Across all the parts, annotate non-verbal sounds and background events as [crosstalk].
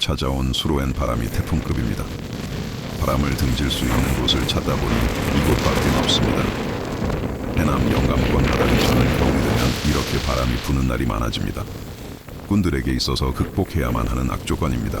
찾아온 수로엔 바람이 태풍급입니다. 바람을 등질 수 있는 곳을 찾다 보니 이곳밖에 없습니다. 해남 영감권 바다를 저는 겨울이 되면 이렇게 바람이 부는 날이 많아집니다. 군들에게 있어서 극복해야만 하는 악조건입니다.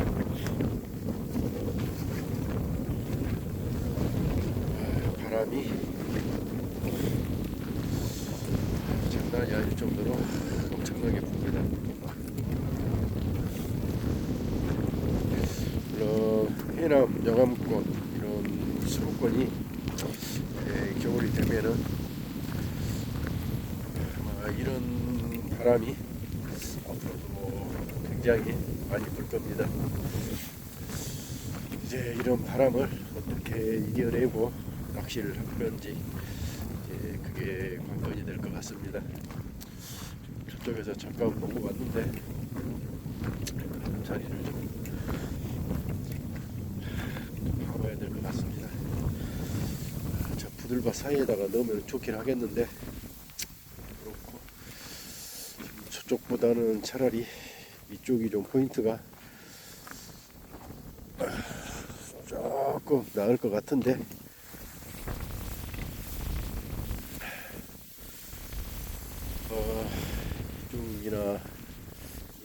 이겨내고 낚시를 할 건지 이제 그게 관건이 될 것 같습니다. 저쪽에서 잠깐 왔는데 자리를 좀 봐봐야 될 것 같습니다. 아, 저 부들바 사이에다가 넣으면 좋긴 하겠는데 그렇고 저쪽보다는 차라리 이쪽이 좀 포인트가 아, 조금 나을 것 같은데 어, 이쪽이나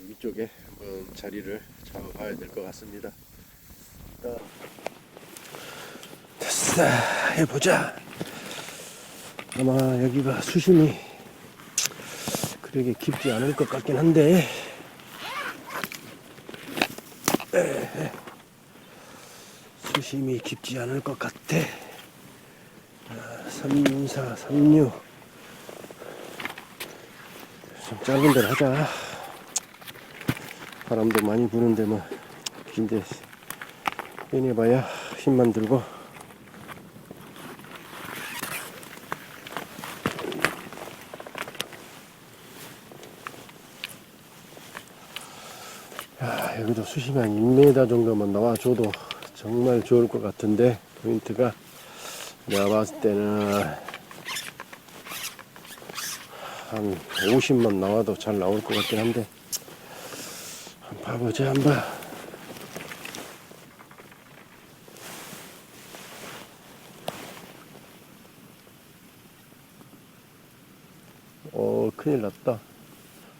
위쪽에 한번 자리를 잡아봐야 될 것 같습니다. 일단 됐어 해보자. 아마 여기가 수심이 그렇게 깊지 않을 것 같긴 한데 에, 수심이 깊지 않을 것 같아. 아, 34, 36 좀 짧은 데로 하자. 바람도 많이 부는데 뭐 긴데 빼내봐야 힘만 들고 야, 여기도 수심이 한 2m 정도만 나와줘도 정말 좋을 것 같은데 포인트가. 내가 봤을 때는 한 50만 나와도 잘 나올 것 같긴 한데 한번 봐보자 한번. 어 큰일 났다.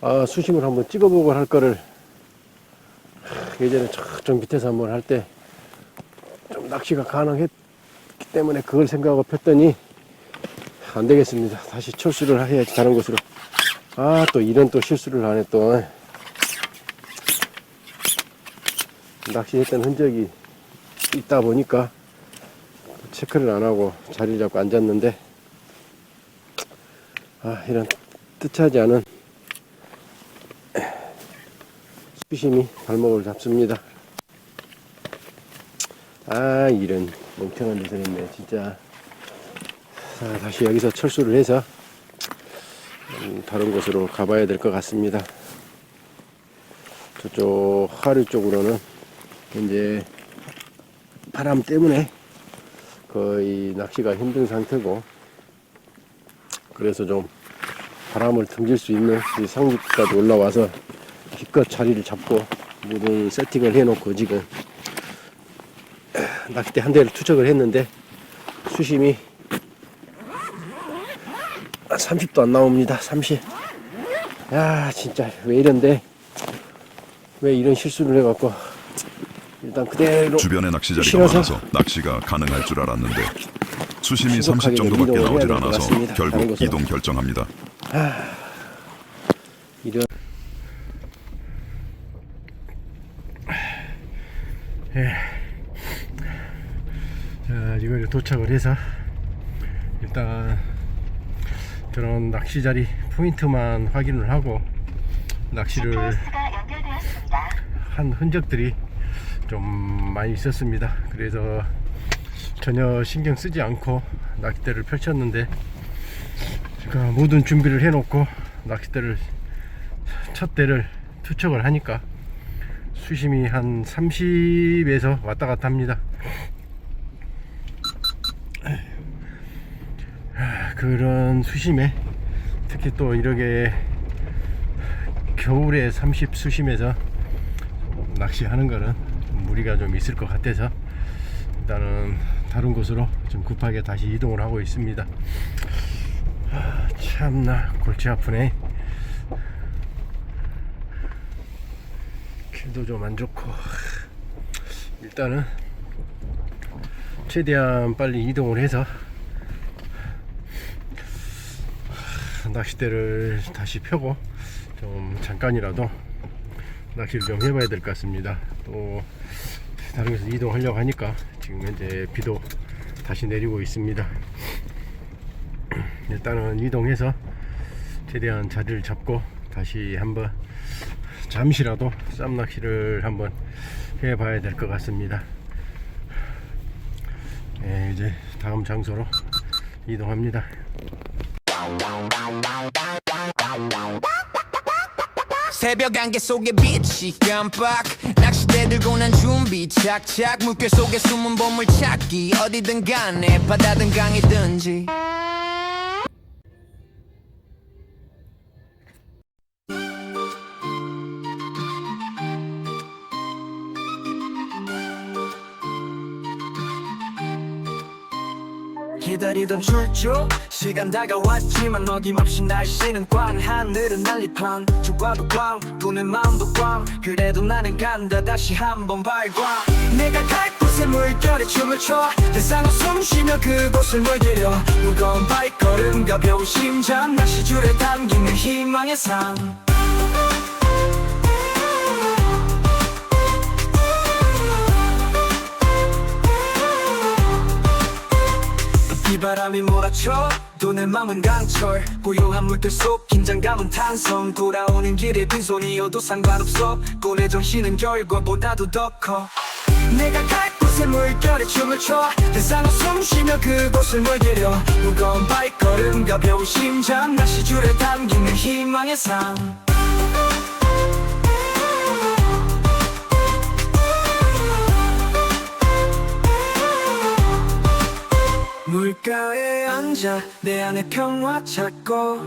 아 수심을 한번 찍어보고 할 거를. 하, 예전에 저쪽 밑에서 한번 할 때. 좀 낚시가 가능했기 때문에 그걸 생각하고 폈더니 안 되겠습니다. 다시 철수를 해야지 다른 곳으로. 아, 또 이런 또 실수를 하네 또. 낚시했던 흔적이 있다 보니까 체크를 안 하고 자리를 잡고 앉았는데 아, 이런 뜻하지 않은 수심이 발목을 잡습니다. 아, 이런 멍청한 짓을 했네, 진짜. 자, 다시 여기서 철수를 해서 음, 다른 곳으로 가봐야 될 것 같습니다. 저쪽 하류 쪽으로는 이제 바람 때문에 거의 낚시가 힘든 상태고 그래서 좀 바람을 등질 수 있는 이 상륙까지 올라와서 기껏 자리를 잡고 모든 세팅을 해놓고 지금 낚싯대 한 대를 투척을 했는데 수심이 30도 안 나옵니다. 30. 야, 진짜 왜 이런데? 왜 이런 실수를 해갖고 일단 그대로 주변에 낚시 자리가 실어서 많아서 낚시가 가능할 줄 알았는데 수심이 30 신속하게 정도밖에 나오질 않아서 결국. 이동 결정합니다. 이런 예. 자, 이걸 도착을 해서 일단 저런 낚시 자리 포인트만 확인을 하고 낚시를. 한 흔적들이 좀 많이 있었습니다. 그래서 전혀 신경 쓰지 않고 낚싯대를 펼쳤는데 그 모든 준비를 해놓고 낚싯대를 첫 대를 투척을 하니까 수심이 한 30에서 왔다 갔다 합니다. 아, 그런 수심에 특히 또 이렇게 겨울에 30 수심에서 낚시하는 거는 무리가 좀 있을 것 같아서 일단은 다른 곳으로 좀 급하게 다시 이동을 하고 있습니다. 아, 참나 골치 아프네. 길도 좀 안 좋고 일단은 최대한 빨리 이동을 해서 낚싯대를 다시 펴고 좀 잠깐이라도 낚시를 좀 해봐야 될 것 같습니다. 또 다른 곳에 이동하려고 하니까 지금 현재 비도 다시 내리고 있습니다. [clears throat] 일단은 이동해서 최대한 자리를 잡고 다시 한번 잠시라도 쌈 낚시를 한번 해봐야 될 것 같습니다. 예, 이제 다음 장소로 이동합니다. 새벽 안개 속에 빛이 깜빡. 낚싯대 들고 난 준비 착착. 물결 속에 숨은 보물 찾기. 어디든 간에 바다든 강이든지 기다리던 출조 시간 다가왔지만 어김없이 날씨는 꽝. 하늘은 난리판. 주과도 꽝 돈은 마음도 꽝. 그래도 나는 간다 다시 한번 발광. 내가 갈 곳에 물결이 춤을 춰. 대상을 숨쉬며 그곳을 물들여. 무거운 발걸음 가벼운 심장 낚시줄에 담기는 희망의 상 바람이 몰아쳐 도내 맘은 강철 고요한 물결 속 긴장감은 탄성 돌아오는 길에 빈손이어도 상관없어 꿈의 정신은 결과보다도 더커. 내가 갈 곳에 물결이 춤을 춰 대상을 숨쉬며 그곳을 물들여 무거운 발걸음 가벼운 심장 낚시줄에 담기는 희망의 상 물가에 앉아 내 안에 평화 찾고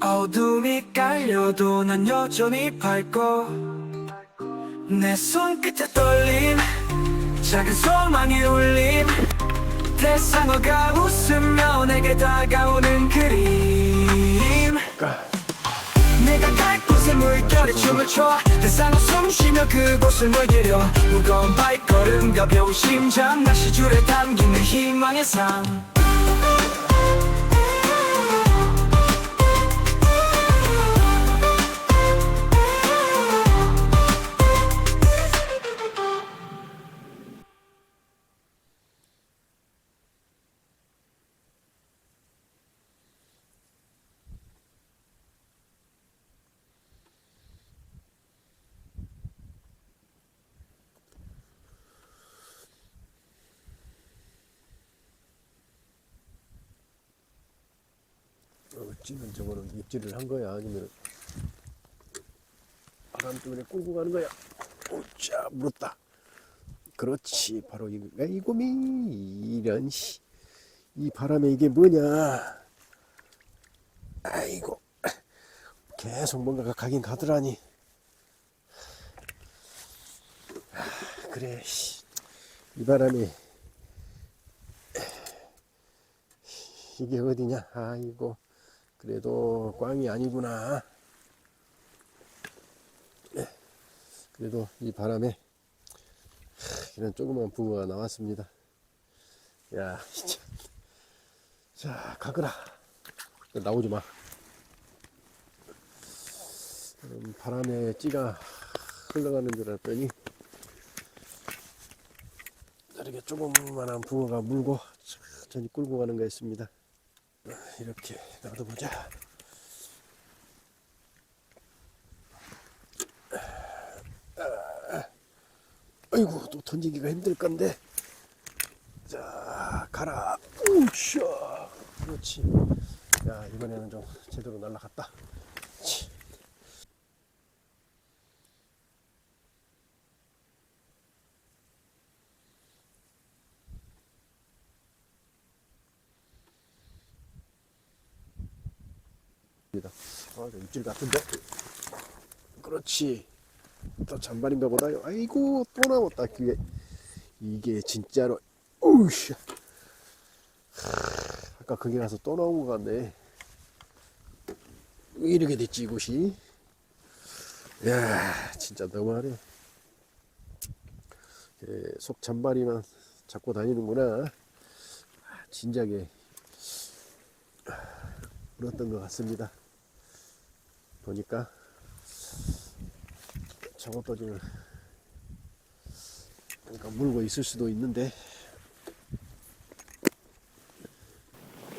어둠이 깔려도 난 여전히 밝고 내 손끝에 떨림 작은 소망이 울림 대상어가 웃으며 내게 다가오는 그림. 내가 갈 곳에 물결이 춤을 춰. 대상을 숨쉬며 그곳을 물들여 무거운 발걸음 가벼운 심장 낚시줄에 담기는 희망의 상 어찌는 저거는 입질을 한 거야? 아니면 바람 때문에 끌고 가는 거야? 오자 물었다. 그렇지 바로 이거 야, 이놈이 이런 씨. 이 바람에 이게 뭐냐? 아이고 계속 뭔가가 가긴 가더라니. 아, 그래 씨. 이 바람에 이게 어디냐? 아이고 그래도 꽝이 아니구나. 네. 그래도 이 바람에 하, 이런 조그만 붕어가 나왔습니다. 야, 진짜. 자, 가거라. 나오지 마. 음, 바람에 찌가 흘러가는 줄 알았더니 저렇게 조그만한 붕어가 물고 천천히 끌고 가는 거였습니다. 이렇게 놔둬보자. 아이고 또 던지기가 힘들 건데 자, 가라. 우샤. 그렇지. 야, 이번에는 좀 제대로 날라갔다. 치. 아, 저 입질 같은데. 그렇지. 또 잔발인가 보다요. 아이고, 또 나왔다, 그게. 이게 진짜로, 우샤. 아까 거기 가서 또 나온 것 같네. 왜 이렇게 됐지, 이곳이? 이야, 진짜 너무하네. 예, 속 잔발이만 잡고 다니는구나. 아, 진작에 물었던 것 같습니다. 보니까 저것도 지금 그러니까 물고 있을 수도 있는데.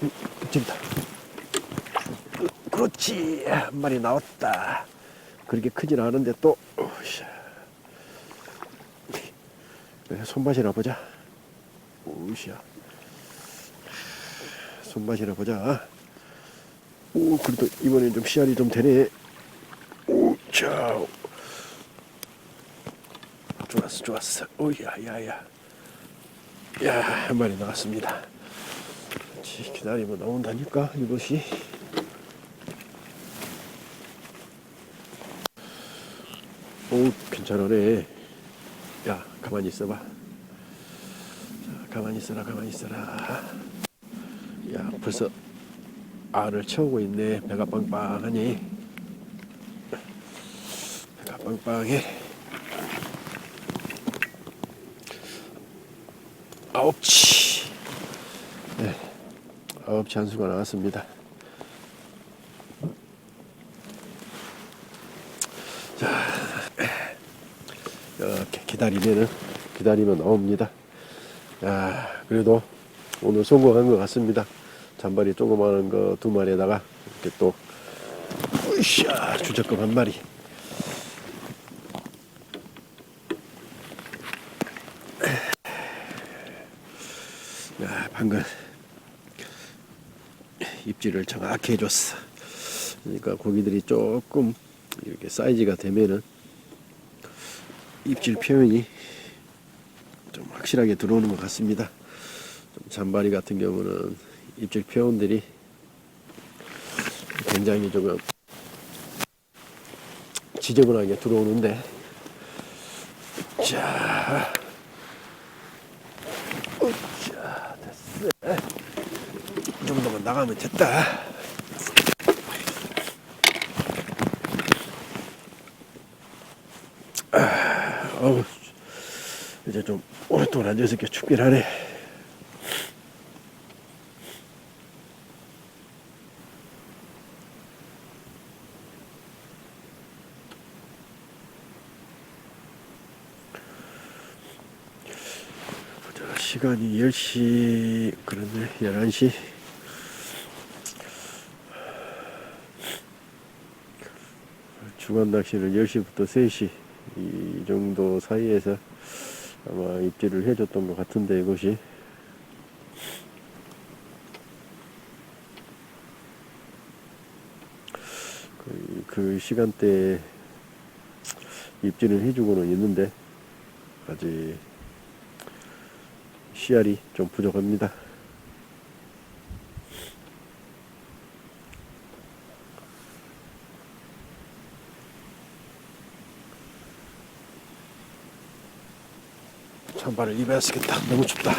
음, 저기다. 그- 그렇지. 한 마리 나왔다. 그렇게 크진 않은데 또. 네, 손맛이나 보자. 오샤 손맛이나 보자 오 그래도 이번엔 좀 씨알이 좀 되네. 오 자. 좋았어 좋았어. 오 야 야 야. 야 한 마리 나왔습니다. 기다리면 나온다니까 이것이. 오 괜찮으네. 야 가만히 있어봐. 자 가만히 있어라 가만히 있어라. 야 벌써 알을 채우고 있네. 배가 빵빵하니. 배가 빵빵해. 아홉치. 네 아홉치 한 수가 나왔습니다. 자 이렇게 기다리면은 기다리면 나옵니다. 야 그래도 오늘 성공한 것 같습니다 잔발이 조그마한 거 두 마리에다가 이렇게 또 으쌰 주적금 한 마리 야, 방금 입질을 정확히 해줬어. 그러니까 고기들이 조금 이렇게 사이즈가 되면은 입질 표현이 좀 확실하게 들어오는 것 같습니다. 좀 잔바리 같은 경우는 입질 표현들이 굉장히 조금 지저분하게 들어오는데 자, 자 됐어. 이 정도만 나가면 됐다. 아, 어우, 이제 좀 오랫동안 앉아있으니까 춥긴 하네. 시간이 10시, 그렇네, 11시. 주간 낚시를 10시부터 3시 이 정도 사이에서 아마 입질을 해줬던 것 같은데 이것이 그, 그 시간대에 입질을 해주고는 있는데 아직 씨알이 좀 부족합니다. 잠바를 입어야 쓰겠다. 너무 춥다.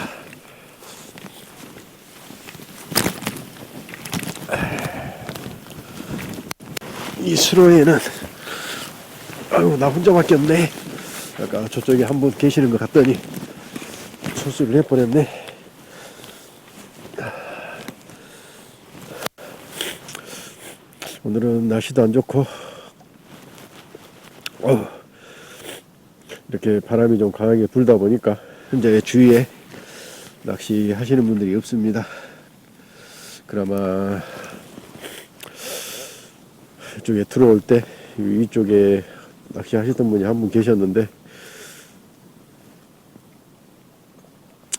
이 수로에는 아유 나 혼자밖에 없네. 아까 저쪽에 한 분 계시는 것 같더니 소수를 해버렸네. 오늘은 날씨도 안 좋고 어, 이렇게 바람이 좀 강하게 불다 보니까 현재 주위에 낚시 하시는 분들이 없습니다. 그나마 이쪽에 들어올 때 위쪽에 낚시 하시던 분이 한 분 계셨는데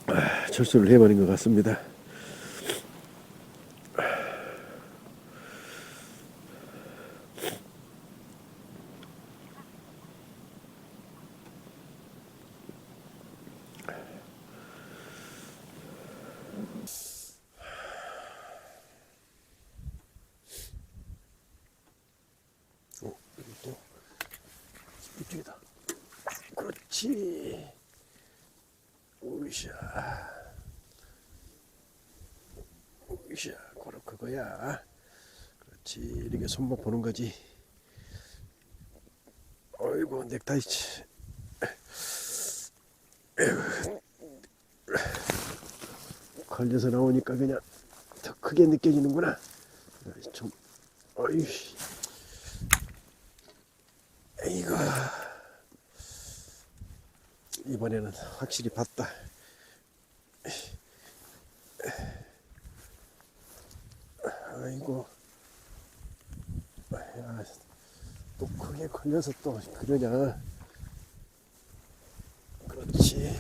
아, 철수를 해버린 것 같습니다. 어, 이쪽이다. 아, 그렇지. 오이샤. 고로 그 거야. 그렇지. 이렇게 손목 보는 거지. 어이구, 넥타이. 치. 걸려서 나오니까 그냥 더 크게 느껴지는구나. 좀, 어이. 이거. 이번에는 확실히 봤다. 아이고. 야, 걸려서 또 그러냐. 그렇지.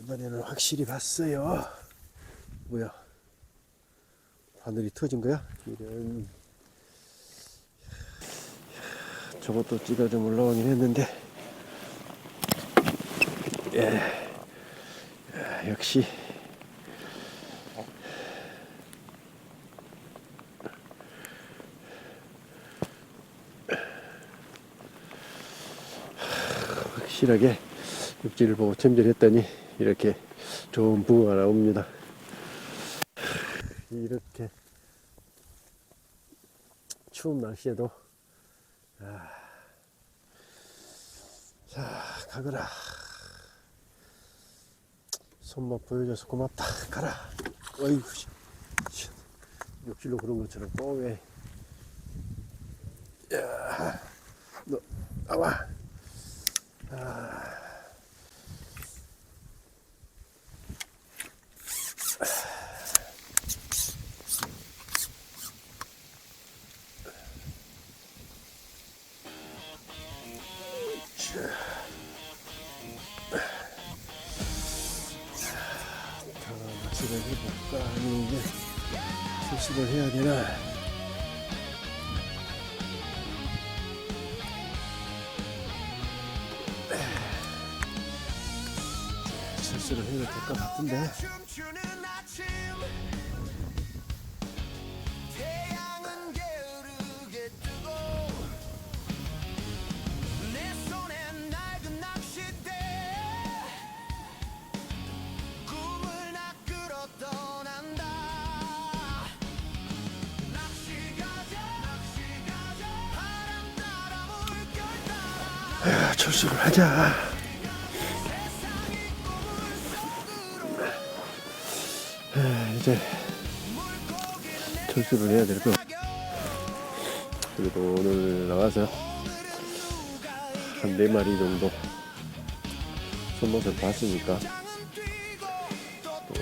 이번에는 확실히 봤어요. 뭐야? 바늘이 터진 거야? 이런. 저것도 찌가 좀 올라오긴 했는데 예. 야, 역시 실하게 육지를 보고 챔질했더니 이렇게 좋은 붕어가 나옵니다 이렇게 추운 날씨에도 자, 가거라. 손맛 보여줘서 고맙다. 가라. 어이구. 욕실로 그런 것처럼 또 왜. 야, 너, 나와. 낚 시 가자 바람 따라 물결 따라. 아, 철수를 하자. 이제 철수를 해야 될 것. 같- 그래도 오늘 나와서 한 네 마리 정도 손맛을 봤으니까 또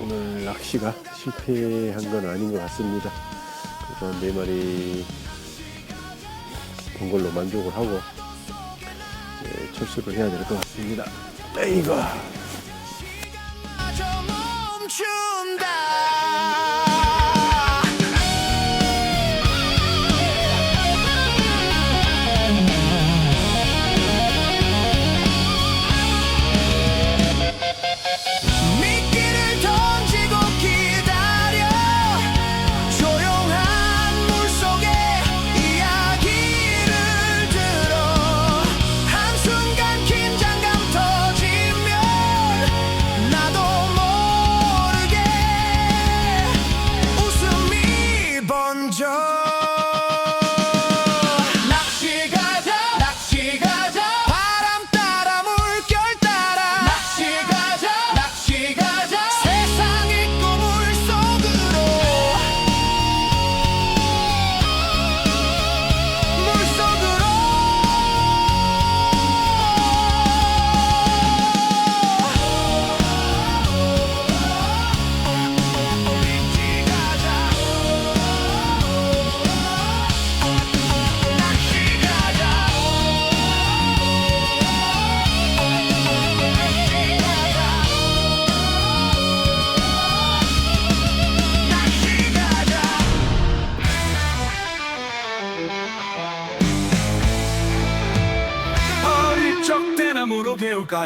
오늘 낚시가 실패한 건 아닌 것 같습니다. 그래서 한네 마리 본 걸로 만족을 하고 예, 철수를 해야 될 것 같습니다. 에이거.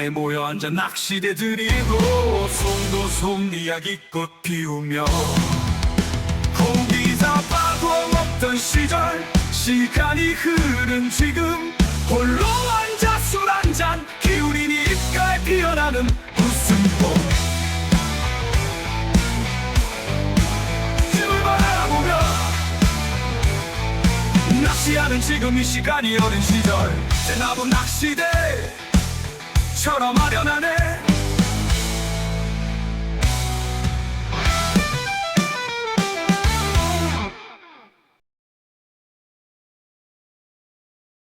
해변가에 모여 앉아 낚시대 들이고 송도송 이야기꽃 피우며 고기 잡아도 먹던 시절 시간이 흐른 지금 홀로 앉아 술 한잔 기울인 입가에 피어나는 웃음꽃 집을 바라보며 낚시하는 지금 이 시간이 어린 시절 제 나무 낚시대 처럼 아련하네